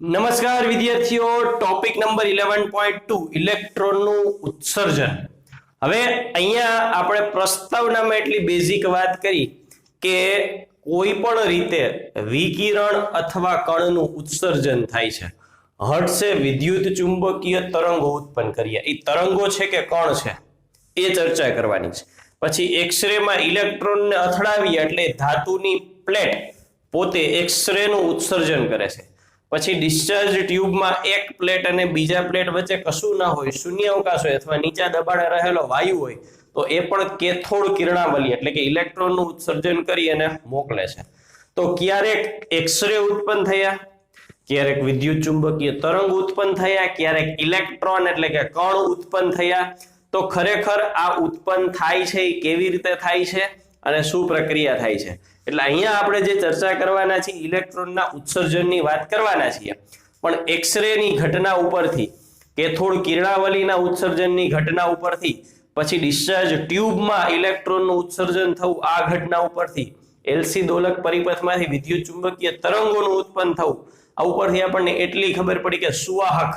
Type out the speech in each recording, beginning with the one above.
નમસ્કાર વિદ્યાર્થીઓ, topic number eleven point two ઇલેક્ટ્રોનનું ઉત્સર્જન. હવે અહીંયા આપણે પ્રસ્તાવનામાં એટલી બેઝિક વાત કરી કે કોઈ પણ રીતે વિકિરણ અથવા કણનું ઉત્સર્જન થાય છે. હટસે વિદ્યુત ચુંબકીય તરંગો ઉત્પન્ન કર્યા. એ તરંગો છે કે કણ છે? એ ચર્ચા કરવાની છે. પછી એક્સરેમાં ઇલેક્ટ્રોનને અથડાવી, એટલે ધાતુની પ્લેટ પોતે એક્સરેનું ઉત્સર્જન કરે છે. પછી ડિસ્ચાર્જ ટ્યુબમાં એક પ્લેટ અને બીજા પ્લેટ વચ્ચે કશું ના હોય શૂન્ય અવકાશ હોય અથવા નીચા દબાણે રહેલો વાયુ હોય, તો એ પણ કેથોડ કિરણાવલી એટલે કે ઇલેક્ટ્રોનનું ઉત્સર્જન કરી અને મોકલે છે. તો ક્યારેક એક્સરે ઉત્પન્ન થયા, ક્યારેક વિદ્યુત ચુંબકીય તરંગ ઉત્પન્ન થયા, ક્યારેક ઇલેક્ટ્રોન એટલે કે કણ ઉત્પન્ન થયા. તો ખરેખર આ ઉત્પન્ન થાય છે, એ કેવી રીતે થાય છે અને શું પ્રક્રિયા થાય છે? એટલે અહીંયા આપણે જે ચર્ચા કરવાના છીએ, ઇલેક્ટ્રોનના ઉત્સર્જનની વાત કરવાના છીએ, પણ એક્સરે ની ઘટના ઉપરથી કેથોડ કિરણાવલીના ઉત્સર્જનની ઘટના ઉપરથી, પછી ડિસ્ચાર્જ ટ્યુબમાં ઇલેક્ટ્રોનનું ઉત્સર્જન થવું આ ઘટના ઉપરથી, એલસી દોલક પરિપથમાંથી વિદ્યુત ચુંબકીય તરંગોનું ઉત્પન્ન થવું, આ ઉપરથી આપણને એટલી ખબર પડી કે સુવાહક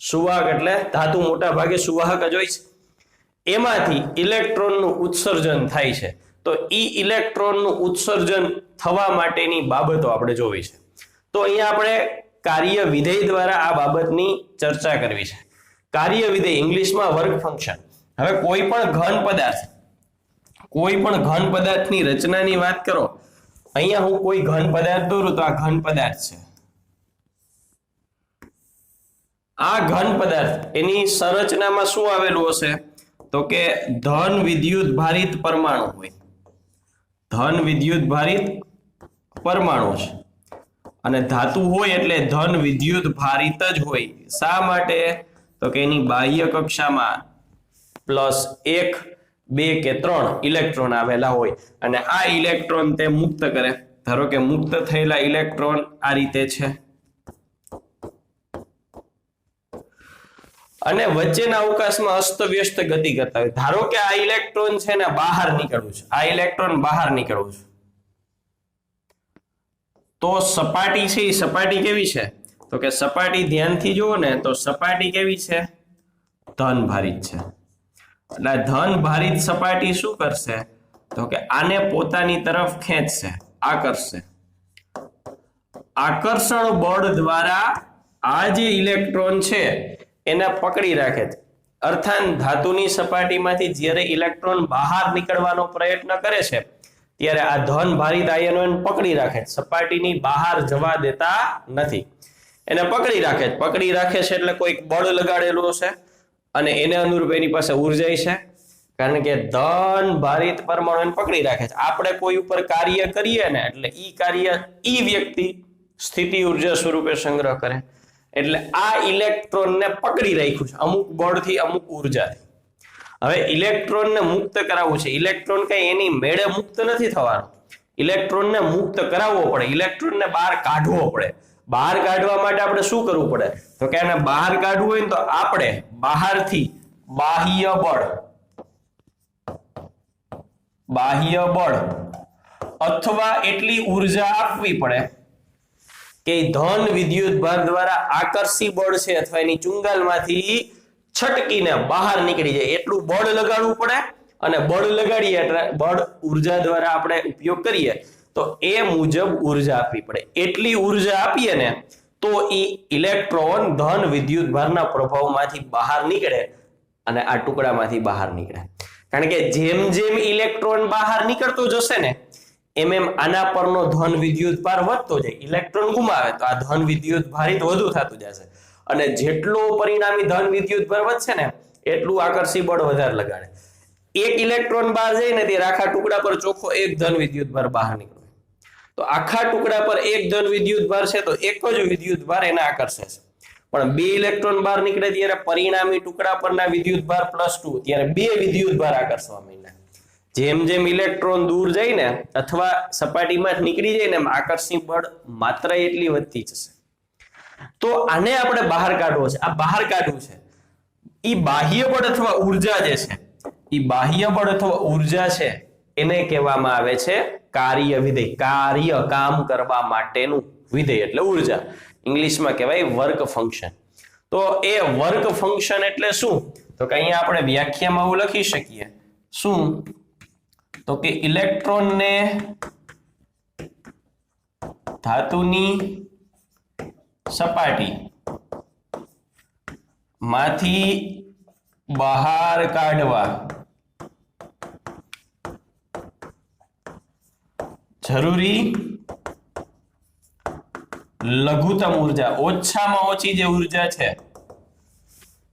સુવાહક એટલે ધાતુ મોટા ભાગે સુવાહક જ હોય છે. એમાંથી ઇલેક્ટ્રોનનું ઉત્સર્જન થાય છે. તો ઈ ઇલેક્ટ્રોનનું ઉત્સર્જન થવા માટેની બાબતો આપણે જોવી છે. તો અહીંયા આપણે કાર્ય વિધેય દ્વારા આ બાબતની ચર્ચા કરવી છે. કાર્ય વિધેય ઇંગ્લિશમાં વર્ક ફંક્શન. હવે કોઈ પણ ઘન પદાર્થ, કોઈ પણ ઘન પદાર્થની રચનાની વાત કરો. અહીંયા હું કોઈ ઘન પદાર્થ દોરું તો આ ઘન પદાર્થ છે. આ ઘન પદાર્થ, એની સંરચનામાં શું આવેલું હશે? તો કે ધન વિદ્યુત ભારિત પરમાણુ હોય. ધન વિદ્યુત ભારિત પરમાણુ છે. અને ધાતુ હોય એટલે ધન વિદ્યુત ભારિત જ હોય. શા માટે? તો કે એની બાહ્ય કક્ષામાં પ્લસ એક, બે કે ત્રણ ઇલેક્ટ્રોન આવેલા હોય. અને આ ઇલેક્ટ્રોન તે મુક્ત કરે. ધારો કે મુક્ત થયેલા ઇલેક્ટ્રોન આ રીતે છે. અને વચ્ચેના અવકાશમાં અસ્તવ્યસ્ત ગતિ કરતા હોય ધારો કે આ ઇલેક્ટ્રોન છે ને બહાર નીકળવું છે. આ ઇલેક્ટ્રોન બહાર નીકળવું છે. તો સપાટી છે સપાટી કેવી છે? તો કે સપાટી ધ્યાનથી જુઓ ને, તો સપાટી કેવી છે? ધન ભારિત છે. એટલે ધન ભારિત સપાટી શું કરશે? તો કે આને પોતાની તરફ ખેંચશે. આકર્ષશે આકર્ષણ બળ દ્વારા આ જે ઇલેક્ટ્રોન છે એને પકડી રાખે છે. અર્થાત ધાતુની સપાટીમાંથી જ્યારે ઇલેક્ટ્રોન બહાર નીકળવાનો પ્રયત્ન કરે છે, ત્યારે આ ધન ભારિત આયનો એને પકડી રાખે છે. સપાટીની બહાર જવા દેતા નથી. એને પકડી રાખે છે. પકડી રાખે છે એટલે કોઈક બળ લગાડેલું હશે અને એને અનુરૂપ એની પાસે ઊર્જા છે. કારણ કે ધન ભારિત પરમાણુ એને પકડી રાખે છે. આપણે કોઈ ઉપર કાર્ય કરીએ ને એટલે ઈ કાર્ય ઈ વ્યક્તિ સ્થિતિ ઊર્જા સ્વરૂપે સંગ્રહ કરે. એટલે આ ઇલેક્ટ્રોનને પકડી રાખ્યું છે. અમુક બળથી અમુક ઉર્જાથી. હવે ઇલેક્ટ્રોનને મુક્ત કરાવવું છે. ઇલેક્ટ્રોન કઈ એની મેળે મુક્ત નથી થવાનું. ઇલેક્ટ્રોનને મુક્ત કરાવવો પડે. ઇલેક્ટ્રોનને બહાર કાઢવો પડે. બહાર કાઢવા માટે આપણે શું કરવું પડે? તો કે એને બહાર કાઢવું હોય ને તો આપણે બહારથી બાહ્ય બળ બાહ્ય બળ અથવા એટલી ઊર્જા આપવી પડે કે ધન વિદ્યુત ભાર દ્વારા આકર્ષી બળ છે અથવા એની ચુંગાલમાંથી છટકીને બહાર નીકળી જાય. એટલું બળ લગાડવું પડે અને બળ લગાડીએ એટલે બળ ઊર્જા દ્વારા આપણે ઉપયોગ કરીએ તો એ મુજબ ઊર્જા આપવી પડે. એટલી ઊર્જા આપીએ ને તો એ ઇલેક્ટ્રોન ધન વિદ્યુત ભારના પ્રભાવમાંથી બહાર નીકળે અને આ ટુકડામાંથી બહાર નીકળે. કારણ કે જેમ જેમ ઇલેક્ટ્રોન બહાર નીકળતો જશે ને એમ એમ આના પરનો ધન વિદ્યુત ભાર વધતો જાય, ઇલેક્ટ્રોન ગુમાવે, તો આ ધન વિદ્યુત ભારિત વધુ થતું જશે. અને જેટલો પરિણામી ધન વિદ્યુત ભાર વધશે ને, એટલું આકર્ષી બળ વધારે લગાડે. એક ઇલેક્ટ્રોન બહાર જાય ને, તે આખા ટુકડા પર ચોખ્ખો એક ધન વિદ્યુત ભાર બહાર નીકળે. તો આખા ટુકડા પર એક ધન વિદ્યુત ભાર છે, તો એક જ વિદ્યુત ભાર એને આકર્ષે છે. પણ બે ઇલેક્ટ્રોન બહાર નીકળે ત્યારે પરિણામી ટુકડા પરના વિદ્યુત ભાર પ્લસ ટુ ત્યારે બે વિદ્યુત ભાર આકર્ષવા માંડ્યા. જેમ જેમ ઇલેક્ટ્રોન દૂર જાય ને અથવા સપાટીમાં નીકળી જાય ને એમ આકર્ષી બળ માત્ર એટલી વધતી જશે. તો આને આપણે બહાર કાઢવો છે. આ બહાર કાઢવું છે. એ બાહ્ય બળ અથવા ઊર્જા જે છે એ બાહ્ય બળ અથવા ઊર્જા છે, એને કહેવામાં આવે છે કાર્ય વિધેય. કાર્ય કામ કરવા માટેનું વિધેય એટલે ઊર્જા. ઇંગ્લિશમાં કહેવાય વર્ક ફંક્શન. તો એ વર્ક ફંક્શન એટલે શું? તો કે અહીંયા આપણે વ્યાખ્યામાં એવું લખી શકીએ. શું? તો કે ઇલેક્ટ્રોનને ધાતુની સપાટી માંથી બહાર કાઢવા જરૂરી લઘુત્તમ ઊર્જા. ઓછામાં ઓછી જે ઊર્જા છે,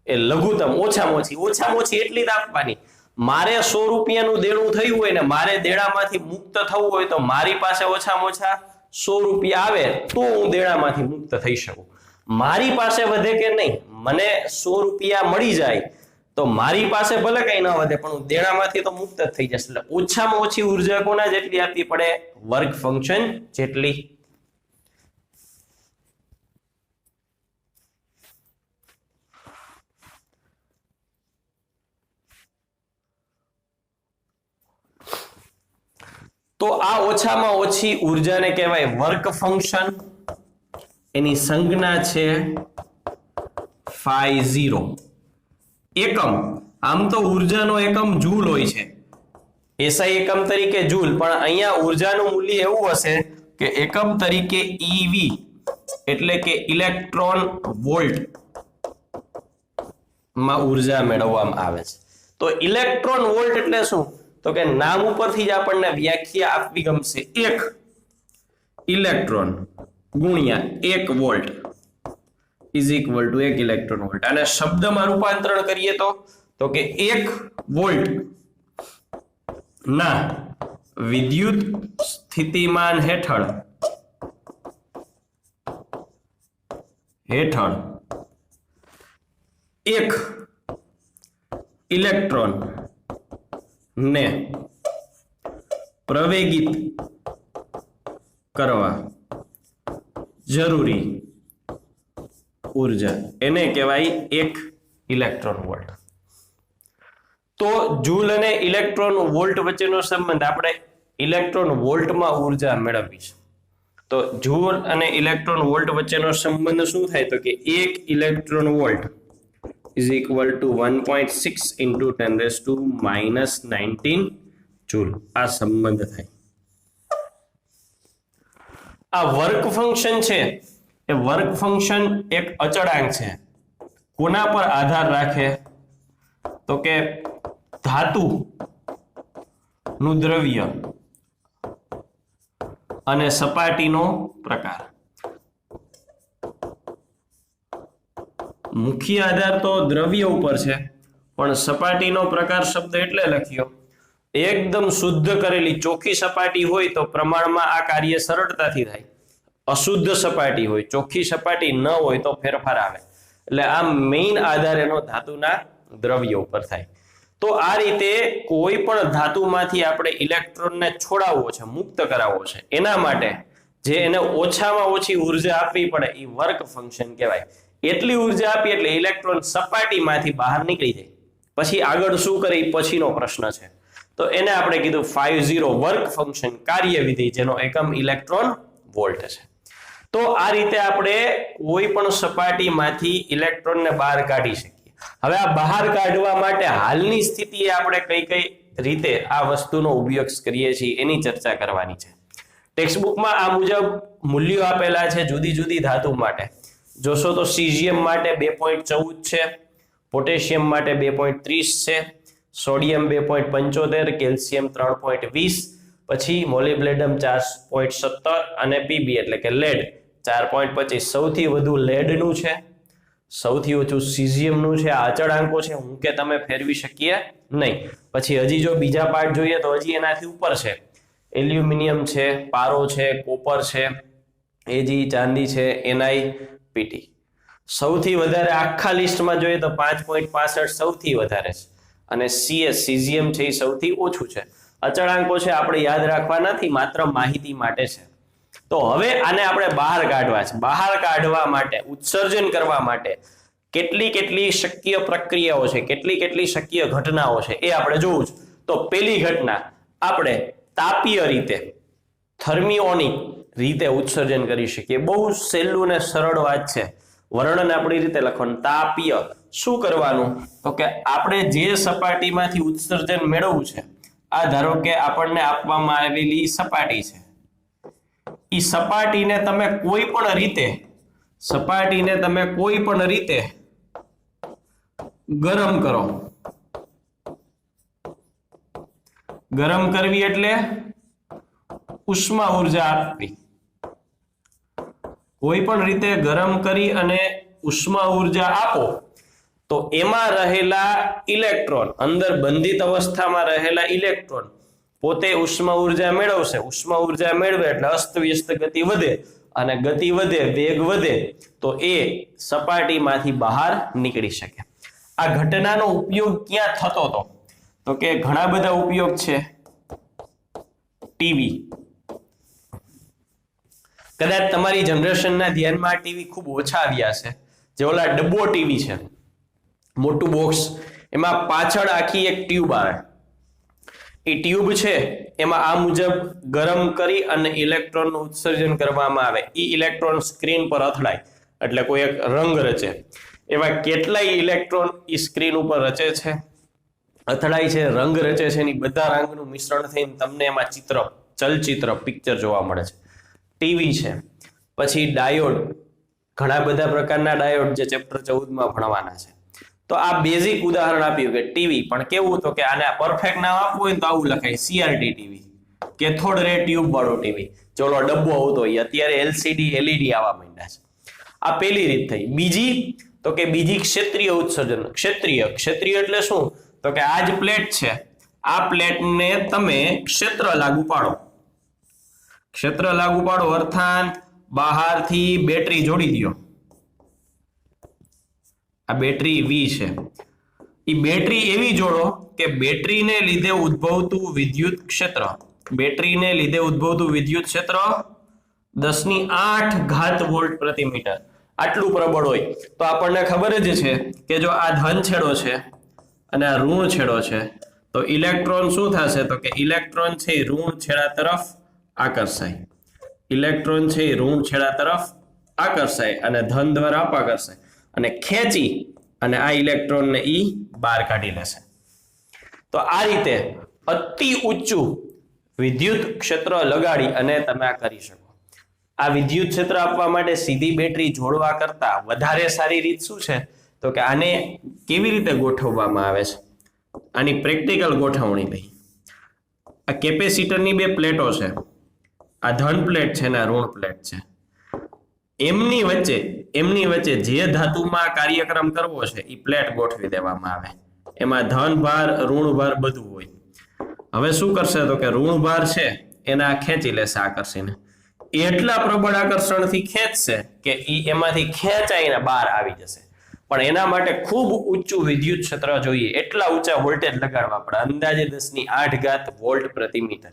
એ લઘુત્તમ, ઓછામાં ઓછી ઓછામાં ઓછી એટલી જ આપવાની. મારે સો રૂપિયાનું દેણું થયું હોય ને મારે દેણામાંથી મુક્ત થવું હોય તો મારી પાસે ઓછામાં ઓછા સો રૂપિયા આવે તો હું દેણામાંથી મુક્ત થઈ શકું. મારી પાસે વધે કે નહીં? મને સો રૂપિયા મળી જાય તો મારી પાસે ભલે કઈ ન વધે, પણ હું દેણામાંથી તો મુક્ત થઈ જશે એટલે ઓછામાં ઓછી ઊર્જા કોના જેટલી આપવી પડે? વર્ક ફંક્શન જેટલી તો આ ઓછામાં ઓછી ઉર્જાને કહેવાય વર્ક ફંક્શન. એની સંજ્ઞા છે ફાઈ ઝીરો. એકમ. આમ તો ઉર્જાનો એકમ જૂલ હોય છે. એસઆઈ એકમ તરીકે જૂલ, પણ અહીંયા ઉર્જાનું મૂલ્ય એવું હશે કે એકમ તરીકે ઈવી એટલે કે ઇલેક્ટ્રોન વોલ્ટમાં ઊર્જા મેળવવામાં આવે છે. તો ઇલેક્ટ્રોન વોલ્ટ એટલે શું? તો કે નામ ઉપરથી જ આપણને વ્યાખ્યા આપવી ગમશે. એક ઇલેક્ટ્રોન ગુણ્યા એક વોલ્ટ ઇઝ ઇક્વલ ટુ એક ઇલેક્ટ્રોન વોલ્ટ. અને શબ્દમાં રૂપાંતરણ કરીએ તો? તો કે એક વોલ્ટ ના વિદ્યુત સ્થિતિમાન હેઠળ હેઠળ એક ઇલેક્ટ્રોન ને પ્રવેગિત કરવા જરૂરી ઊર્જા. એને કહેવાય એક ઇલેક્ટ્રોન વોલ્ટ. તો જૂલ અને ઇલેક્ટ્રોન વોલ્ટ વચ્ચેનો સંબંધ આપણે ઇલેક્ટ્રોન વોલ્ટમાં ઊર્જા મેળવવી છે. તો જૂલ અને ઇલેક્ટ્રોન વોલ્ટ વચ્ચેનો સંબંધ શું થાય તો કે એક electron volt is equal to 1.6 into 10 raised to minus 19 joule આ સંબંધ થાય. આ વર્ક ફંક્શન છે. એ વર્ક ફંક્શન એક અચળાંક છે. કોના પર આધાર રાખે? તો કે ધાતુ નું દ્રવ્ય અને સપાટીનો પ્રકાર. મુખ્ય આધાર તો દ્રવ્ય ઉપર છે. પણ સપાટીનો પ્રકાર શબ્દ એટલે લખ્યો. એકદમ શુદ્ધ કરેલી ચોખ્ખી સપાટી હોય તો પ્રમાણમાં આ કાર્ય સરળતાથી થાય. અશુદ્ધ સપાટી હોય, ચોખ્ખી સપાટી ન હોય તો ફેરફાર આવે. એટલે આ મેઇન આધાર એનો ધાતુના દ્રવ્ય ઉપર થાય. તો આ રીતે કોઈ પણ ધાતુમાંથી આપણે ઇલેક્ટ્રોનને છોડાવવો છે, મુક્ત કરાવવો છે, એના માટે જે એને ઓછામાં ઓછી ઊર્જા આપવી પડે, એ વર્ક ફંક્શન કહેવાય. એટલી ઊર્જા આપી એટલે ઇલેક્ટ્રોન સપાટીમાંથી બહાર નીકળી જાય. પછી આગળ શું કરે પછીનો પ્રશ્ન છે. તો એને આપણે કીધું ફાઈવ ઝીરો વર્ક ફંક્શન કાર્યવિધિ, જેનો એકમ ઇલેક્ટ્રોન વોલ્ટ છે. તો આ રીતે આપણે કોઈ પણ સપાટીમાંથી ઇલેક્ટ્રોનને બહાર કાઢી શકીએ. હવે આ બહાર કાઢવા માટે હાલની સ્થિતિએ આપણે કઈ કઈ રીતે આ વસ્તુનો ઉપયોગ કરીએ છીએ એની ચર્ચા કરવાની છે. ટેક્સ્ટબુકમાં આ મુજબ મૂલ્યો આપેલા છે જુદી જુદી ધાતુ માટે. જોશો તો સીઝિયમ માટે બે પોઈન્ટ ચૌદ છે, પોટેશિયમ માટે બે પોઈન્ટ ત્રીસ છે, સોડિયમ બે પોઈન્ટ પંચોતેર, કેલ્શિયમ ત્રણ પોઈન્ટ વીસ, પછી મોલિબ્લેડમ ચાર પોઈન્ટ સત્તર અને પીબી એટલે કે લેડ ચાર પોઈન્ટ પચીસ. સૌથી વધુ લેડનું છે, સૌથી ઓછું સીઝિયમનું છે, આ અચળાંકો છે, હું કે તમે ફેરવી શકીએ નહીં. પછી હજી જો બીજા પાર્ટ જોઈએ તો હજી એનાથી ઉપર છે. એલ્યુમિનિયમ છે, પારો છે, કોપર છે, એજી, ચાંદી છે, એનઆઈ પીટી સૌથી વધારે આખા લિસ્ટમાં જોઈએ તો પાંચ પોઈન્ટ પાસઠ સૌથી વધારે છે. અને સીએસ સીજીએમ છે એ સૌથી ઓછું છે. અચળાંકો છે આપણે યાદ રાખવા નથી, માત્ર માહિતી માટે છે. તો હવે આને આપણે બહાર કાઢવા છે. બહાર કાઢવા માટે, ઉત્સર્જન કરવા માટે કેટલી કેટલી શક્ય પ્રક્રિયાઓ છે, કેટલી કેટલી શક્ય ઘટનાઓ છે એ આપણે જોવું છે. તો પેલી ઘટના, આપણે તાપીય રીતે થર્મિઓનિક રીતે ઉત્સર્જન કરી શકીએ. બહુ સહેલું ને સરળ વાત છે. વર્ણન આપણી રીતે લખવાનું. તાપીય. શું કરવાનું? તો કે આપણે જે સપાટીમાંથી ઉત્સર્જન મેળવવું છે, આ ધારો કે આપણને આપવામાં આવેલી સપાટી છે. એ સપાટીને તમે કોઈ પણ રીતે, સપાટીને તમે કોઈ પણ રીતે ગરમ કરો. ગરમ કરવી એટલે ઉષ્મા ઊર્જા આપવી. કોઈ પણ રીતે ગરમ કરી અને ઉષ્મા ઊર્જા આપો, તો એમાં રહેલા ઇલેક્ટ્રોન, અંદર બંધિત અવસ્થામાં રહેલા ઇલેક્ટ્રોન પોતે ઉષ્મા ઊર્જા મેળવશે. ઉષ્મા ઊર્જા મેળવે એટલે અસ્તવ્યસ્ત ગતિ વધે અને ગતિ વધે, વેગ વધે, તો એ સપાટીમાંથી બહાર નીકળી શકે. આ ઘટનાનો ઉપયોગ ક્યાં થતો હતો? તો કે ઘણા બધા ઉપયોગ છે. ટીવી. કદાચ તમારી જનરેશનના ધ્યાનમાં ટીવી ખૂબ ઓછા આવ્યા છે. જે ઓલા ડબ્બો ટીવી છે. મોટું બોક્સ, એમાં પાછળ આખી એક ટ્યુબ આવે. એ ટ્યુબ છે, એમાં આ મુજબ ગરમ કરી અને ઇલેક્ટ્રોનનું ઉત્સર્જન કરવામાં આવે. એ ઇલેક્ટ્રોન સ્ક્રીન પર અથડાય, એટલે કોઈ એક રંગ રચે. એવા કેટલાય ઇલેક્ટ્રોન એ સ્ક્રીન ઉપર રચે છે. અથડાય છે, રંગ રચે છે, એની બધા રંગનું મિશ્રણ થઈને તમને એમાં ચિત્ર, ચલચિત્ર, પિક્ચર જોવા મળે છે. ટીવી છે. પછી ડાયોડ, ઘણા બધા પ્રકારના ડાયોડ જે ચેપ્ટર ચૌદમાં ભણવાના છે. તો આ બેઝિક ઉદાહરણ આપ્યું કે ટીવી, પણ કેવું તો કે આને પરફેક્ટ નામ આપવું હોય તો આવું લખાય CRT TV. Cathode ray tube વાળું ટીવી. ચોલો ડબ્બો આવતો હોય, અત્યારે એલસીડી એલઈડી આવવા માંડ્યા છે. આ પેલી રીત થઈ. બીજી, તો કે બીજી ક્ષેત્રીય ઉત્સર્જન. ક્ષેત્રીય. ક્ષેત્રીય એટલે શું? તો કે આ જ પ્લેટ છે. આ પ્લેટને તમે ક્ષેત્ર લાગુ પાડો. ક્ષેત્ર લાગુ પાડો, અર્થાન બહારથી બેટરી જોડી દો આ બેટરી વી છે. એ બેટરી એવી જોડો કે બેટરીને લીધે ઉદ્ભવતું વિદ્યુત ક્ષેત્ર, બેટરીને લીધે ઉદ્ભવતું વિદ્યુત ક્ષેત્ર દસની આઠ ઘાત વોલ્ટ પ્રતિ મીટર. આટલું પ્રબળ હોય. તો આપણને ખબર જ છે કે જો આ ધન છેડો છે અને આ ઋણ છેડો છે, તો ઇલેક્ટ્રોન શું થશે? તો કે ઇલેક્ટ્રોન છે ઋણ છેડા તરફ આકર્ષાય. ઇલેક્ટ્રોન છે એ ઋણ છેડા તરફ આકર્ષાય અને ધન દ્વારા અપાકર્ષાય અને ખેંચી અને આ ઇલેક્ટ્રોનને ઈ બહાર કાઢી લેશે. તો આ રીતે અતિ ઊંચું વિદ્યુત ક્ષેત્ર લગાડી અને તમે આ કરી શકો. આ વિદ્યુત ક્ષેત્ર આપવા માટે સીધી બેટરી જોડવા કરતા વધારે સારી રીત શું છે? તો કે આને કેવી રીતે ગોઠવવામાં આવે છે? આની પ્રેક્ટિકલ ગોઠવણી લઈ. આ કેપેસિટરની બે પ્લેટો છે. આ ધન પ્લેટ છે ને ઋણ પ્લેટ છે. એમની વચ્ચે એમની વચ્ચે જે ધાતુમાં કાર્યક્રમ કરવો છે એ પ્લેટ ગોઠવી દેવામાં આવે. એમાં ધન ભાર ઋણ ભાર બધું હોય. હવે શું કરશે તો કે ઋણ ભાર છે, એના ખેંચી લેશે આકર્ષીને. એટલા પ્રબળ આકર્ષણથી ખેંચશે કે ઈ એમાંથી ખેંચાઈને બહાર આવી જશે. પણ એના માટે ખૂબ ઊંચું વિદ્યુત ક્ષેત્ર જોઈએ. એટલા ઊંચા વોલ્ટેજ લગાડવા પડે. અંદાજે દસની આઠ ઘાત વોલ્ટ પ્રતિ મીટર.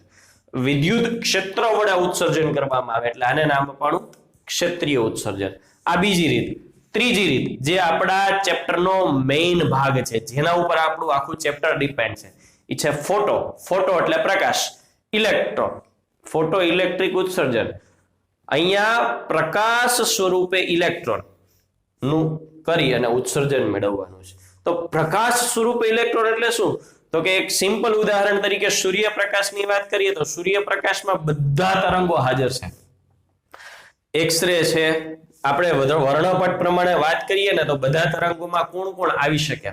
વિદ્યુત ક્ષેત્ર વડે ઉત્સર્જન કરવામાં આવે એટલે આને નામ અપાણું ક્ષેત્રીય ઉત્સર્જન. આ બીજી રીત. ત્રીજી રીત, જે આપણા ચેપ્ટરનો મેઇન ભાગ છે, જેના ઉપર આપણું આખું ચેપ્ટર ડિપેન્ડ છે. એ છે ફોટો. ફોટો એટલે પ્રકાશ. ઇલેક્ટ્રોન. ફોટો ઇલેક્ટ્રિક ઉત્સર્જન. અહીંયા પ્રકાશ સ્વરૂપે ઇલેક્ટ્રોનનું કરી અને ઉત્સર્જન મેળવવાનું છે. તો પ્રકાશ સ્વરૂપે ઇલેક્ટ્રોન એટલે શું? તો કે એક સિમ્પલ ઉદાહરણ તરીકે સૂર્યપ્રકાશની વાત કરીએ તો સૂર્યપ્રકાશમાં બધા તરંગો હાજર છે. એક્સરે છે, આપણે વર્ણપટ પ્રમાણે વાત કરીએ ને તો બધા તરંગોમાં કોણ કોણ આવી શકે?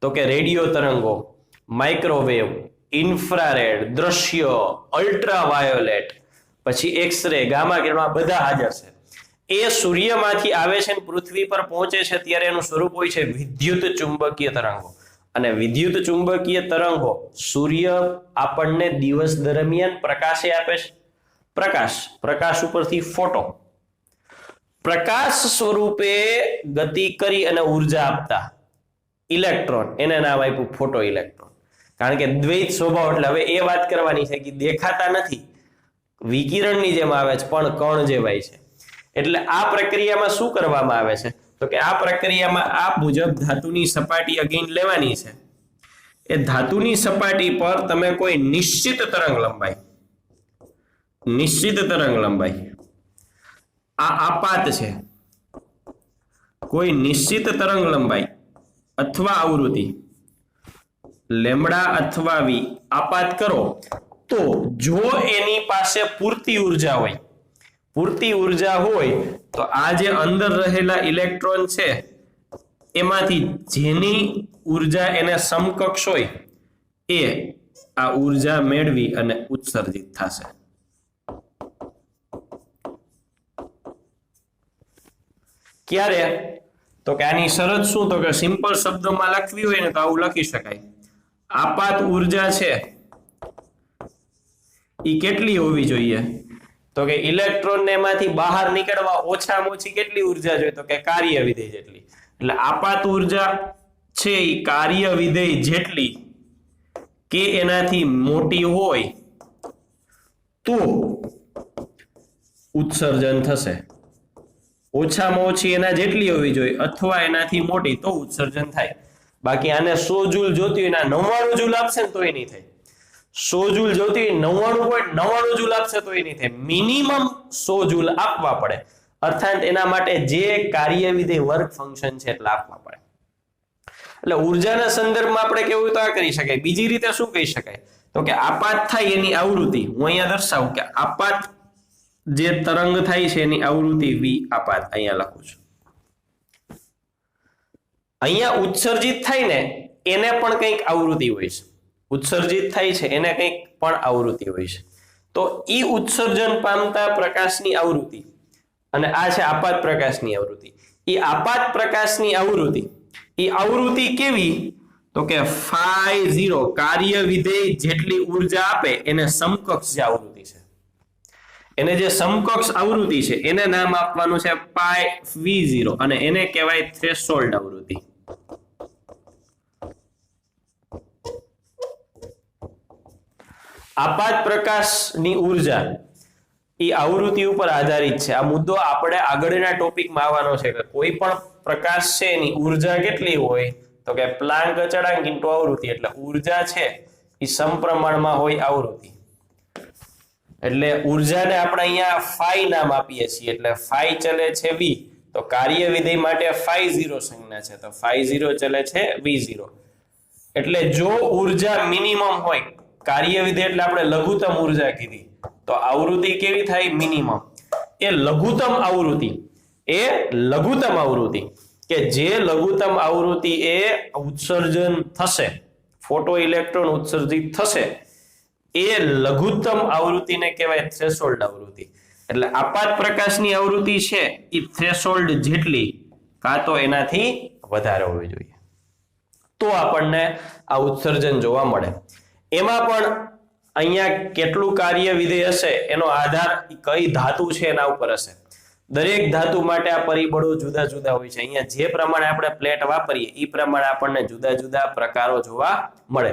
તો કે રેડિયો તરંગો માઇક્રોવેવ ઇન્ફ્રારેડ દ્રશ્ય અલ્ટ્રાવાયોલેટ પછી એક્સરે ગામા કિરણો બધા હાજર છે. એ સૂર્યમાંથી આવે છે પૃથ્વી પર પહોંચે છે ત્યારે એનું સ્વરૂપ હોય છે વિદ્યુત ચુંબકીય તરંગો. અને વિદ્યુત ચુંબકીય તરંગો સૂર્ય આપણને દિવસ દરમિયાન પ્રકાશે આપે છે. પ્રકાશ પ્રકાશ ઉપરથી ફોટો. પ્રકાશ સ્વરૂપે ગતિ કરી અને ઊર્જા આપતા. ઇલેક્ટ્રોન, એને નામ આપ્યું ફોટો ઇલેક્ટ્રોન. કારણ કે દ્વૈત સ્વભાવ, એટલે હવે એ વાત કરવાની છે કે દેખાતા નથી. વિકિરણની જેમ આવે છે, પણ કણ જેવાય છે. એટલે આ પ્રક્રિયામાં શું કરવામાં આવે છે? તો કે આ પ્રક્રિયામાં આ મુજબ ધાતુની સપાટી અગેન લેવાની છે. એ ધાતુની સપાટી પર તમે કોઈ નિશ્ચિત તરંગ લંબાઈ, નિશ્ચિત તરંગ લંબાઈ, આ આપાત છે. કોઈ નિશ્ચિત તરંગ લંબાઈ અથવા આવૃત્તિ લેમડા અથવા વી આપાત કરો, તો જો એની પાસે પૂરતી ઊર્જા હોય પૂરતી ઊર્જા હોય તો આ જે અંદર રહેલા ઇલેક્ટ્રોન છે, એમાંથી જેની ઊર્જા એને સમકક્ષ હોય, એ આ ઊર્જા મેળવી અને ઉત્સર્જિત થશે. ક્યારે? તો કે આની શરત શું? તો કે સિમ્પલ શબ્દોમાં લખવી હોય ને તો આવું લખી શકાય. આપાત ઊર્જા છે એ કેટલી હોવી જોઈએ? તો કે ઇલેક્ટ્રોન ને એમાંથી બહાર નીકળવા ઓછામાં ઓછી કેટલી ઊર્જા જોઈએ? તો કે કાર્ય વિધેય જેટલી. એટલે આપાત ઊર્જા છે એ કાર્ય વિધેય જેટલી કે એનાથી મોટી હોય તો ઉત્સર્જન થશે. ઓછામાં ઓછી એના જેટલી હોવી જોઈએ અથવા એનાથી મોટી તો ઉત્સર્જન થાય. બાકી આને સો જૂલ જોતી હોય એના નવ્વાણું જૂલ આપશે ને તોય નહીં થાય. સો જૂલ જોતી નવ્વાણું પોઈન્ટ નવ્વાણું જૂલ આપશે તો નહીં થાય મિનિમમ સો જૂલ આપવા પડે. અર્થાત એના માટે જે કાર્ય વિધેય વર્ક ફંક્શન છે એટલે આપવા પડે. એટલે ઉર્જાના સંદર્ભમાં આપણે કેવું તો આ કરી શકાય. બીજી રીતે શું કહી શકાય? તો કે આપાત થાય એની આવૃત્તિ. હું અહીંયા દર્શાવું કે આપાત જે તરંગ થાય છે એની આવૃત્તિ વી આપાત. અહીંયા લખું છું. અહીંયા ઉત્સર્જિત થાય ને, એને પણ કંઈક આવૃત્તિ હોય છે. ઉત્સર્જિત થાય છે, એને કંઈક પણ આવૃત્તિ હોય છે. તો ઈ ઉત્સર્જન પામતા પ્રકાશની આવૃત્તિ અને આ છે આપાત પ્રકાશની આવૃત્તિ. ઈ આપાત પ્રકાશની આવૃત્તિ, ઈ આવૃત્તિ કેવી? તો કે ફાઈ ઝીરો કાર્ય વિધેય જેટલી ઊર્જા આપે એને સમકક્ષ જે આવૃત્તિ છે. એને જે સમકક્ષ આવૃત્તિ છે, એને નામ આપવાનું છે પાય વી ઝીરો અને એને કહેવાય થ્રેશોલ્ડ આવૃત્તિ. આપાત પ્રકાશની ઊર્જા એ આવૃત્તિ ઉપર આધારિત છે. આ મુદ્દો આપણે આગળના ટોપિકમાં આવવાનો છે કે કોઈ પણ પ્રકાશ છે એની ઊર્જા કેટલી હોય? તો કે પ્લાન્ક અચળાંક ઇન્ટુ આવૃત્તિ એટલે ઊર્જા છે એ સમપ્રમાણમાં હોય આવૃત્તિ. એટલે ઉર્જાને આપણે અહીંયા ફાઈ નામ આપીએ છીએ. એટલે ફાઈ ચલે છે વી. તો કાર્ય વિધેય માટે ફાઈ ઝીરો સંજ્ઞા છે. તો ફાઈ ઝીરો ચલે છે વી ઝીરો. એટલે જો ઊર્જા મિનિમમ હોય કાર્ય વિધેય એટલે આપણે લઘુત્તમ ઊર્જા કીધી. તો આવૃત્તિ કેવી થાય? મિનિમમ એ લઘુત્તમ આવૃત્તિ. એ લઘુત્તમ આવૃત્તિ. કે જે લઘુત્તમ આવૃત્તિ એ ઉત્સર્જન થશે, ફોટો ઇલેક્ટ્રોન ઉત્સર્જિત થશે, એ લઘુત્તમ આવૃત્તિને કહેવાય થ્રેશોલ્ડ આવૃત્તિ. એટલે આપાત પ્રકાશની આવૃત્તિ છે એ થ્રેશોલ્ડ જેટલી, કાં તો એનાથી વધારે હોવી જોઈએ. તો આપણને આ ઉત્સર્જન જોવા મળે. એમાં પણ અહીંયા કેટલું કાર્ય વિધેય હશે એનો આધાર કઈ ધાતુ છે એના ઉપર હશે. દરેક ધાતુ માટે આ પરિબળો જુદા જુદા હોય છે. અહીંયા જે પ્રમાણે આપણે પ્લેટ વાપરીએ એ પ્રમાણે આપણને જુદા જુદા પ્રકારો જોવા મળે.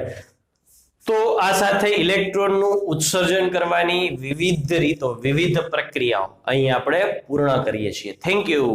તો આ સાથે ઇલેક્ટ્રોનનું ઉત્સર્જન કરવાની વિવિધ રીતો વિવિધ પ્રક્રિયાઓ અહીં આપણે પૂર્ણ કરીએ છીએ. Thank you